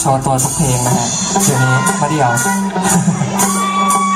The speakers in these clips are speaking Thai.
โชว์ตัวสักเพลงนะฮะเดี๋ยวนี้มาเดียว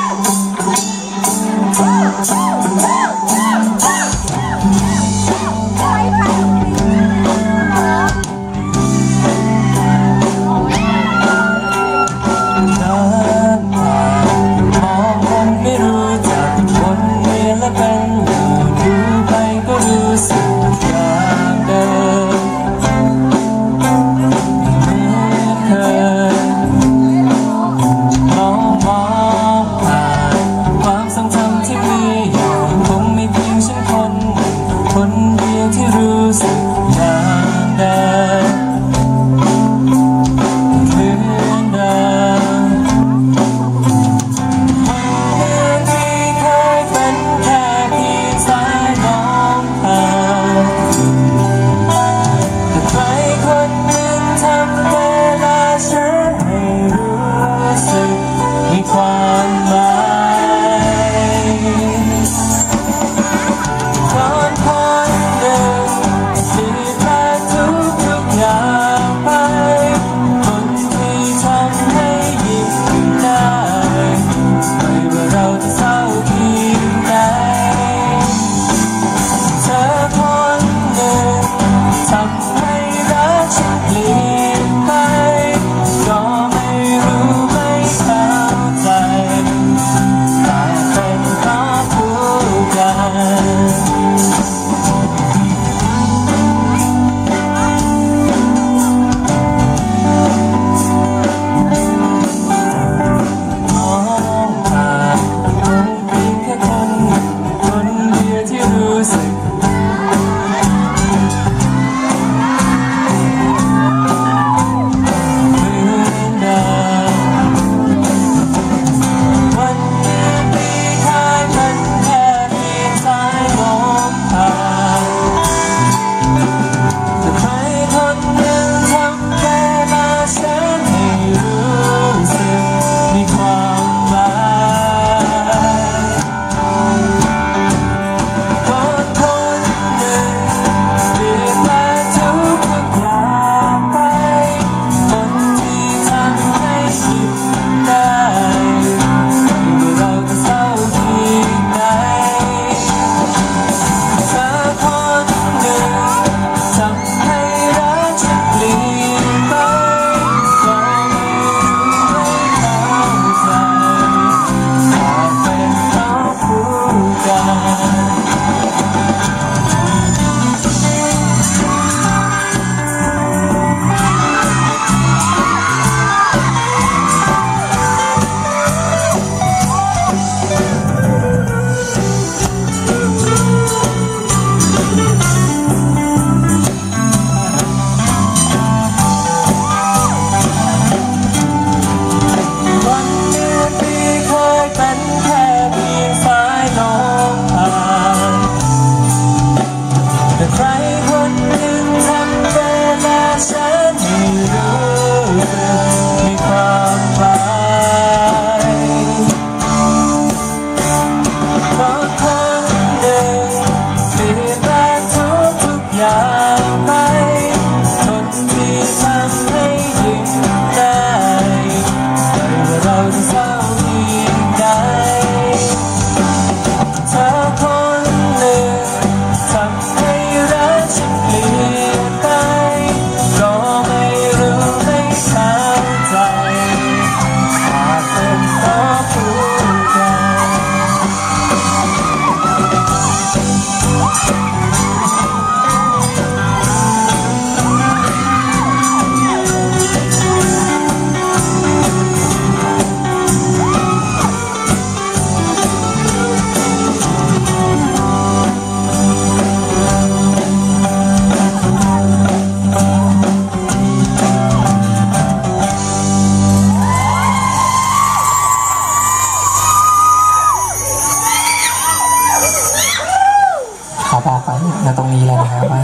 เลยนว่า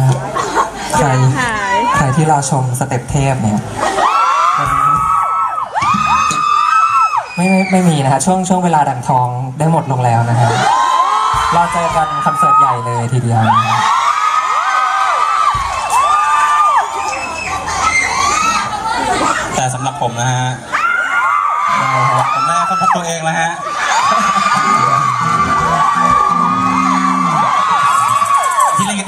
ใครใครที่เราชมสเต็ปเทพเนี่ยไม่ไม่ไม่มีนะฮะช่วงช่วงเวลาดังทองได้หมดลงแล้วนะฮะเราเจอกันคอนเสิร์ตใหญ่เลยทีเดียวแต่สำหรับผมนะฮะผมได้ค้นพบตัวเองแล้วฮะ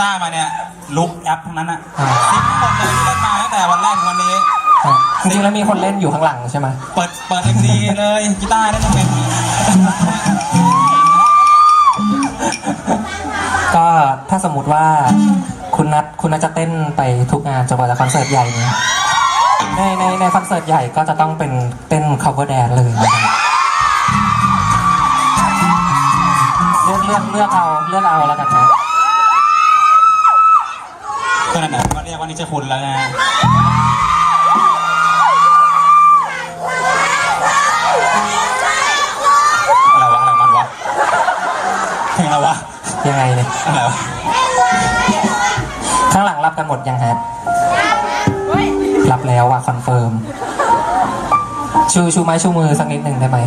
ตาร์มาเนี่ยลุกแอปทั้งนั้นอะอ่าสิบคนเลยที่เล่นมาตั้งแต่วันแรกถึงวันนี้ฮะจริงๆแล้วมีคนเล่นอยู่ข้างหลังใช่ไหมเปิดเปิดเอ็มดีเลยกีตาร์เล่นไม่เป็นก็ถ้าสมมติว่าคุณนัทคุณนัทจะเต้นไปทุกงานจนกว่าจะคอนเสิร์ตใหญ่เนี่ยในในในคอนเสิร์ตใหญ่ก็จะต้องเป็นเต้น cover dance เลยนะครับเลือกเลือกเลือกเอาเลือกเอาแล้วกันนะ ก็นั่นแหละก็เรียกว่า นี่จะคุณแล้วนะอะไรวะอะไรมันวะเพลงอะไรวะยังไงเนี่ยอะไรวะข้างหลังรับกันหมดยังฮะรับแล้วว่ะคอนเฟิร์มชูชูไม้ชูมือสักนิดหนึ่งได้ไหม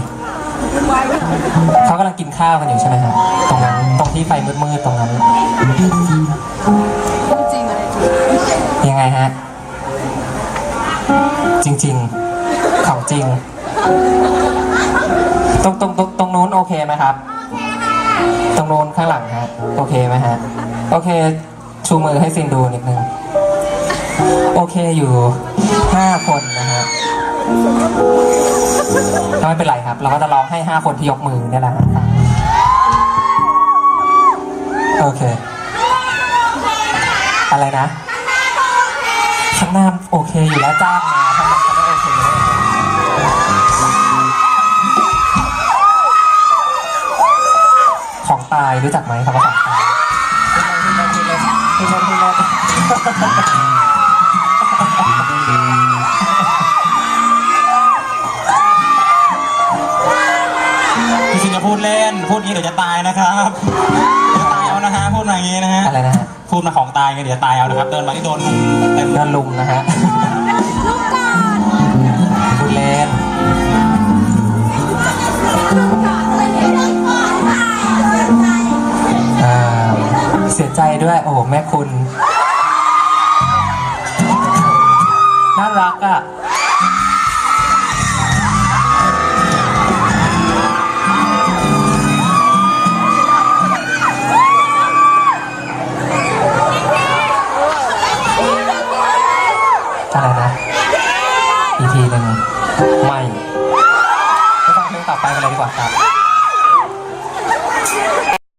เขากำลังกินข้าวกันอยู่ใช่ไหมฮะตรงนั้นตรงที่ไฟมืดๆตรงนั้นยังไง ฮะ จริงๆ ของจริง ตรงตรงตรงตรงนู้นโอเคไหมครับ ตรงนู้นข้างหลังฮะ โอเคไหมฮะ โอเค ชูมือให้ซินดูนิดนึง โอเคอยู่ห้าคนนะฮะก็ไม่เป็นไรครับ เราก็จะร้องให้ห้าคนที่ยกมือเนี่ยแหละฮะโอเค อะไรนะ ข้างหน้าโอเคอยู่แล้วจ้างมาถ้ามันจะไม่โอเคได้ไงของตายรู้จักไหมคำว่าของตายพูดเล่นพูดเล่นพูดเล่นพูดเล่นพูดเล่นพี่ซิงจะพูดเล่น พูดงี้เดี๋ยวจะตายนะครับเดี๋ยวจะตายเอานะฮะพูดมาอย่างงี้นะฮะ อะไรนะฮะ พูดมาของตายไงเดี๋ยวจะตายเอานะครับ เดินมาที่โดนเต็มเดินลุงนะฮะพูดเล่นอ่าเสียใจด้วยโอ้โหแม่คุณ น่ารักอะ ครับ